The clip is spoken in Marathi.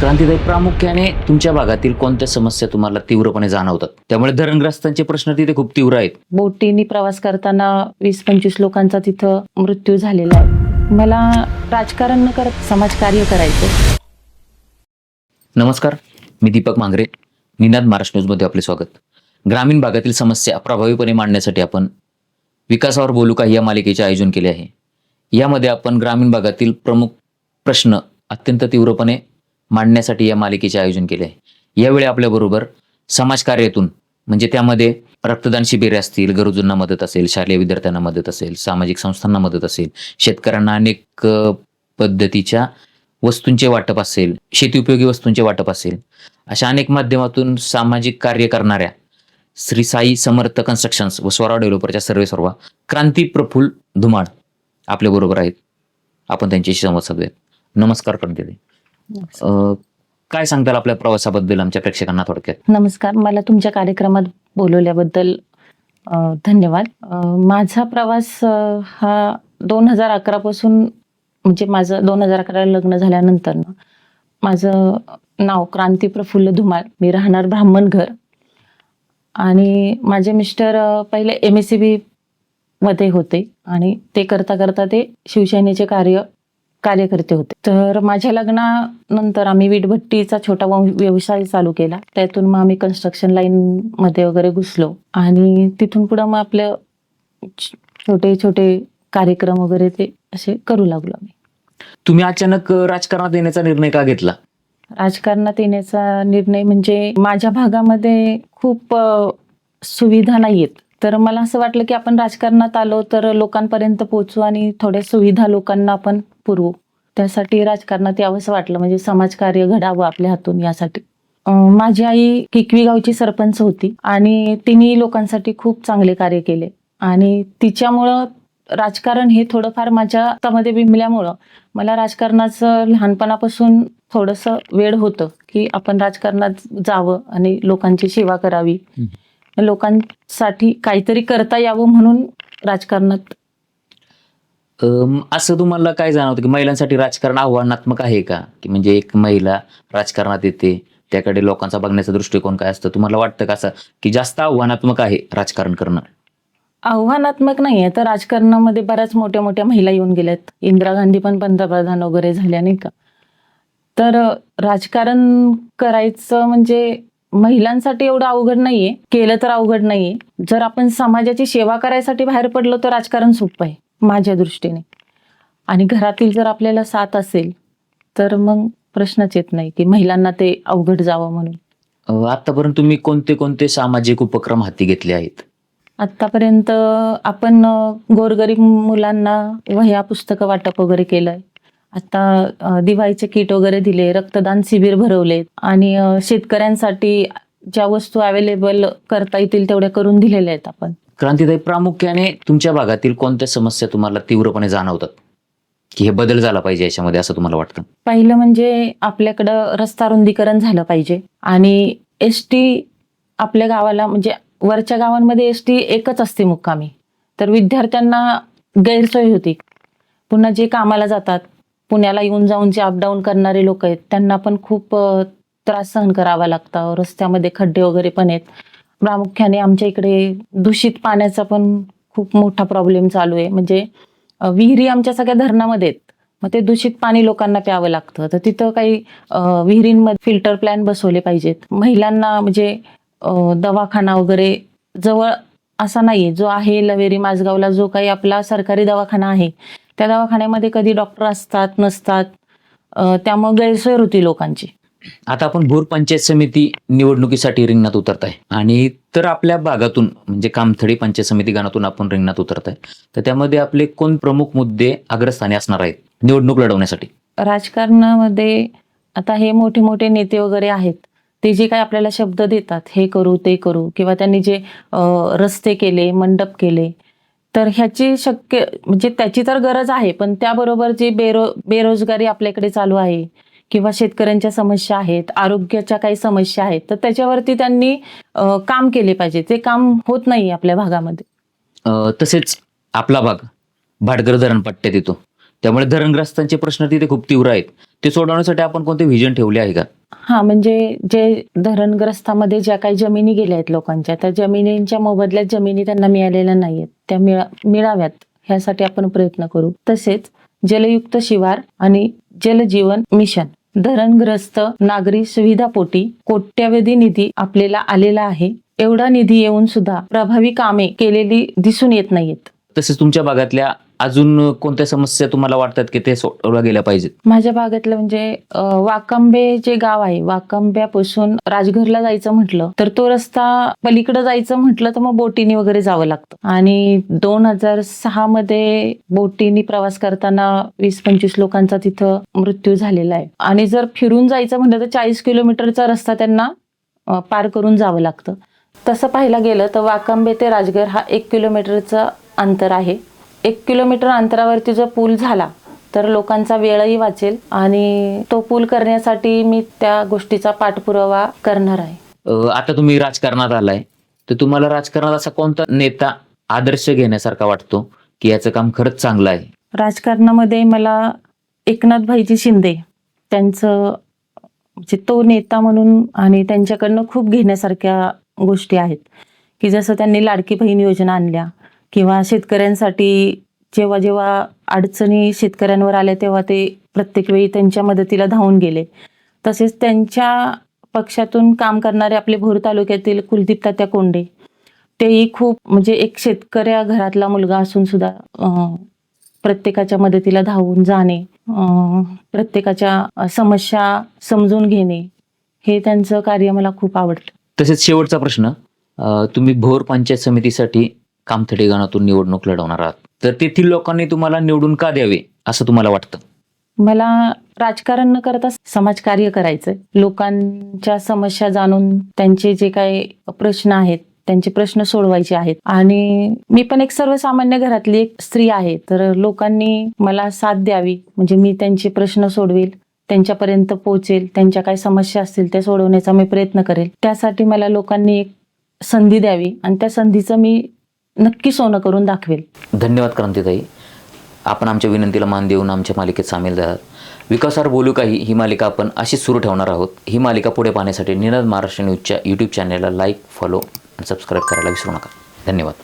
क्रांतीताई प्रामुख्याने तुमच्या भागातील कोणत्या समस्या तुम्हाला तीव्रपणे जाणवतात? त्यामुळे धरणग्रस्तांचे प्रश्न तिथे खूप तीव्र आहेत. बोटीने प्रवास करताना वीस पंचवीस लोकांचा तिथं मृत्यू झालेला आहे. मला राजकारण न करत समाजकार्य करायचं नमस्कार मी दीपक मांगरे निनाद महाराष्ट्र न्यूजमध्ये आपले स्वागत. ग्रामीण भागातील समस्या प्रभावीपणे मांडण्यासाठी आपण विकासावर बोलू का या मालिकेचे आयोजन केले आहे. यामध्ये आपण ग्रामीण भागातील प्रमुख प्रश्न अत्यंत तीव्रपणे मांडण्यासाठी या मालिकेचे आयोजन केले. आहे यावेळी आपल्याबरोबर समाजकार्यातून म्हणजे त्यामध्ये रक्तदान शिबिरे असतील गरजूंना मदत असेल शालेय विद्यार्थ्यांना मदत असेल सामाजिक संस्थांना मदत असेल शेतकऱ्यांना अनेक पद्धतीच्या वस्तूंचे वाटप असेल शेती उपयोगी वस्तूंचे वाटप असेल अशा अनेक माध्यमातून सामाजिक कार्य करणाऱ्या श्री साई समर्थ कन्स्ट्रक्शन्स व स्वराव डेव्हलपरच्या सर्वे सर्व क्रांती प्रफुल्ल धुमाळ आपल्याबरोबर आहेत. आपण त्यांच्याशी संवाद साधूयात. नमस्कार करते काय सांगताल आपल्या प्रवासाबद्दल आमच्या प्रेक्षकांना थोडक्यात? नमस्कार. मला तुमच्या कार्यक्रमात बोलवल्याबद्दल अ, धन्यवाद. अ, माझा प्रवास अ, हा दोन हजार अकरापासून म्हणजे माझं दोन हजार अकरा लग्न झाल्यानंतर ना माझं नाव क्रांती प्रफुल्ल धुमाळ मी राहणार ब्राह्मण घर. आणि माझे मिस्टर अ, पहिले एम एस सी बी मध्ये होते. आणि ते करता करता ते शिवसेनेचे कार्य कार्यकर्ते होते. तर माझ्या लग्नानंतर आम्ही वीटभट्टीचा छोटा व्यवसाय चालू केला. त्यातून मग आम्ही कन्स्ट्रक्शन लाईन मध्ये वगैरे घुसलो. आणि तिथून पुढं मग आपलं छोटे छोटे कार्यक्रम वगैरे ते असे करू लागलो आम्ही. तुम्ही अचानक राजकारणात येण्याचा निर्णय का घेतला? राजकारणात येण्याचा निर्णय म्हणजे माझ्या भागामध्ये खूप सुविधा नाही आहेत तर मला असं वाटलं की आपण राजकारणात आलो तर लोकांपर्यंत पोहोचू आणि थोड्या सुविधा लोकांना आपण पुरवू. त्यासाठी राजकारणात यावंसं वाटलं. म्हणजे समाजकार्य घडावं आपल्या हातून यासाठी. माझी आई किकवी गावची सरपंच होती आणि तिने लोकांसाठी खूप चांगले कार्य केले. आणि तिच्यामुळं राजकारण हे थोडंफार माझ्या हातामध्ये बिंबल्यामुळं मला राजकारणाचं लहानपणापासून थोडंसं वेळ होतं की आपण राजकारणात जावं आणि लोकांची सेवा करावी. लोकांसाठी काहीतरी करता यावं म्हणून राजकारणात? अम, असं तुम्हाला काय जाणवतं की महिलांसाठी राजकारण आव्हानात्मक आहे का? की म्हणजे एक महिला राजकारणात येते त्याकडे लोकांचा बघण्याचा दृष्टिकोन काय असतं? तुम्हाला वाटतं का असं की जास्त आव्हानात्मक आहे राजकारण करणं? आव्हानात्मक नाही आहे तर राजकारणामध्ये बऱ्याच मोठ्या मोठ्या महिला येऊन गेल्यात. इंदिरा गांधी पण पंतप्रधान वगैरे झाल्या नाही का? तर अ, राजकारण करायचं म्हणजे महिलांसाठी एवढं अवघड नाहीये केलं तर अवघड नाहीये. जर आपण समाजाची सेवा करायसाठी बाहेर पडलो तर राजकारण सोपं आहे माझ्या दृष्टीने. आणि घरातील जर आपल्याला साथ असेल तर मग प्रश्नच येत नाही की महिलांना ते अवघड जावं म्हणून. आतापर्यंत तुम्ही कोणते कोणते सामाजिक उपक्रम हाती घेतले आहेत? आतापर्यंत आपण गोरगरीब मुलांना वह्या पुस्तकं वाटप वगैरे केलंय. आता दिवाळीचे किट वगैरे दिले रक्तदान शिबिर भरवलेत आणि शेतकऱ्यांसाठी ज्या वस्तू अवेलेबल करता येतील तेवढ्या करून दिलेल्या आहेत आपण. क्रांतीताई प्रामुख्याने तुमच्या भागातील कोणत्या समस्या तुम्हाला तीव्रपणे जाणवतात? की हे बदल झाला पाहिजे याच्यामध्ये असं तुम्हाला वाटतं? पहिलं म्हणजे आपल्याकडं रस्ता रुंदीकरण झालं पाहिजे आणि एस टी आपल्या गावाला म्हणजे वरच्या गावांमध्ये एस टी एकच असते मुक्कामी. तर विद्यार्थ्यांना गैरसोय होती. पुन्हा जे कामाला जातात पुण्याला येऊन जाऊन जे अपडाऊन करणारे लोक आहेत त्यांना पण खूप त्रास सहन करावा लागतं. रस्त्यामध्ये खड्डे वगैरे पण आहेत. प्रामुख्याने आमच्या इकडे दूषित पाण्याचा पण खूप मोठा प्रॉब्लेम चालू आहे. म्हणजे विहिरी आमच्या सगळ्या धरणामध्ये आहेत. मग ते दूषित पाणी लोकांना प्यावं लागतं. तर तिथं काही विहिरींमध्ये फिल्टर प्लॅन बसवले पाहिजेत. महिलांना म्हणजे दवाखाना वगैरे जवळ असा नाहीये. जो आहे लवेरी माझगावला जो काही आपला सरकारी दवाखाना आहे त्या दवाखान्यामध्ये कधी डॉक्टर असतात नसतात त्यामुळे गैरसोय होती लोकांची. आता आपण भोर पंचायत समिती निवडणुकीसाठी रिंगणात उतरत आहे आणि तर आपल्या भागातून म्हणजे कामथडी पंचायत समिती गाणातून आपण रिंगणात उतरत आहे तर त्यामध्ये आपले कोण प्रमुख मुद्दे अग्रस्थानी असणार आहेत निवडणूक लढवण्यासाठी? राजकारणामध्ये आता हे मोठे मोठे नेते वगैरे आहेत. ते जे काही आपल्याला शब्द देतात हे करू ते करू किंवा त्यांनी जे रस्ते केले मंडप केले तर ह्याची शक्य म्हणजे त्याची तर गरज आहे पण त्याबरोबर जी बेरो बेरोजगारी आपल्याकडे चालू आहे किंवा शेतकऱ्यांच्या समस्या आहेत आरोग्याच्या काही समस्या आहेत तर त्याच्यावरती त्यांनी काम केले पाहिजे. ते काम होत नाही आपल्या भागामध्ये. तसेच आपला भाग भाडगर धरण पट्ट्यात येतो त्यामुळे धरणग्रस्तांचे प्रश्न तिथे खूप तीव्र आहेत. ते सोडवण्यासाठी आपण कोणते व्हिजन ठेवले आहे का? हा म्हणजे जे धरणग्रस्तामध्ये ज्या काही जमिनी गेल्या आहेत लोकांच्या त्या जमिनींच्या मोबदल्यात जमिनी त्यांना मिळालेल्या नाहीयेत. त्या मिळा मिळाव्यात ह्यासाठी आपण प्रयत्न करू. तसेच जलयुक्त शिवार आणि जलजीवन मिशन. धरणग्रस्त नागरी सुविधापोटी कोट्यावधी निधी आपल्याला आलेला आहे. एवढा निधी येऊन सुद्धा प्रभावी कामे केलेली दिसून येत नाहीयेत. तसेच तुमच्या भागातल्या अजून कोणत्या समस्या तुम्हाला वाटतात की ते सोडवल्या गेल्या पाहिजेत? माझ्या भागातलं म्हणजे वाकंबे जे गाव आहे वाकंब्यापासून राजघरला जायचं म्हटलं तर तो रस्ता पलीकडे जायचं म्हटलं तर मग बोटीने वगैरे जावं लागतं. आणि दोन हजार सहा मध्ये बोटीने प्रवास करताना वीस पंचवीस लोकांचा तिथं मृत्यू झालेला आहे. आणि जर फिरून जायचं म्हटलं तर चाळीस किलोमीटरचा रस्ता त्यांना पार करून जावं लागतं. तसं पाहायला गेलं तर वाकंबे ते राजगड हा एक किलोमीटरचं अंतर आहे. एक किलोमीटर अंतरावरती जर पूल झाला तर लोकांचा वेळही वाचेल आणि तो पूल करण्यासाठी मी त्या गोष्टीचा पाठपुरावा करणार आहे. आता तुम्ही राजकारणात आलाय तर तुम्हाला राजकारणात असा कोणता नेता आदर्श घेण्यासारखा वाटतो की याचं काम खरंच चांगलं आहे? राजकारणामध्ये मला एकनाथ भाईजी शिंदे त्यांचं म्हणजे तो नेता म्हणून आणि त्यांच्याकडनं खूप घेण्यासारख्या गोष्टी आहेत की जसं त्यांनी लाडकी बहीण योजना आणल्या किंवा शेतकऱ्यांसाठी जेव्हा जेव्हा अडचणी शेतकऱ्यांवर आल्या तेव्हा ते प्रत्येक वेळी त्यांच्या मदतीला धावून गेले. तसेच त्यांच्या पक्षातून काम करणारे आपले भोर तालुक्यातील कुलदीप तात्या कोंडे. तेही खूप म्हणजे एक शेतकऱ्या घरातला मुलगा असून सुद्धा प्रत्येकाच्या मदतीला धावून जाणे प्रत्येकाच्या समस्या समजून घेणे हे त्यांचं कार्य मला खूप आवडतं तसेच शेवटचा प्रश्न तुम्ही भोर पंचायत समितीसाठी कामथडी गणातून निवडणूक लढवणार आहात. तर तेथील लोकांनी तुम्हाला निवडून का द्यावे असं तुम्हाला वाटतं? मला राजकारण न करता समाजकार्य करायचंय. लोकांच्या समस्या जाणून त्यांचे जे काही प्रश्न आहेत त्यांचे प्रश्न सोडवायचे आहेत. आणि मी पण एक सर्वसामान्य घरातली एक स्त्री आहे तर लोकांनी मला साथ द्यावी. म्हणजे मी त्यांचे प्रश्न सोडवेल त्यांच्यापर्यंत पोहोचेल त्यांच्या काही समस्या असतील त्या सोडवण्याचा मी प्रयत्न करेल. त्यासाठी मला लोकांनी एक संधी द्यावी. आणि त्या संधीचं मी नक्की सोनं करून दाखवेल. धन्यवाद क्रांतीताई. आपण आमच्या विनंतीला मान देऊन आमच्या मालिकेत सामील झालात विकासावर बोलू काही ही मालिका आपण अशीच सुरू ठेवणार आहोत. ही मालिका पुढे पाहण्यासाठी निनाद महाराष्ट्र न्यूजच्या यूट्यूब चॅनेलला लाईक फॉलो आणि सबस्क्राईब करायला विसरू नका. धन्यवाद.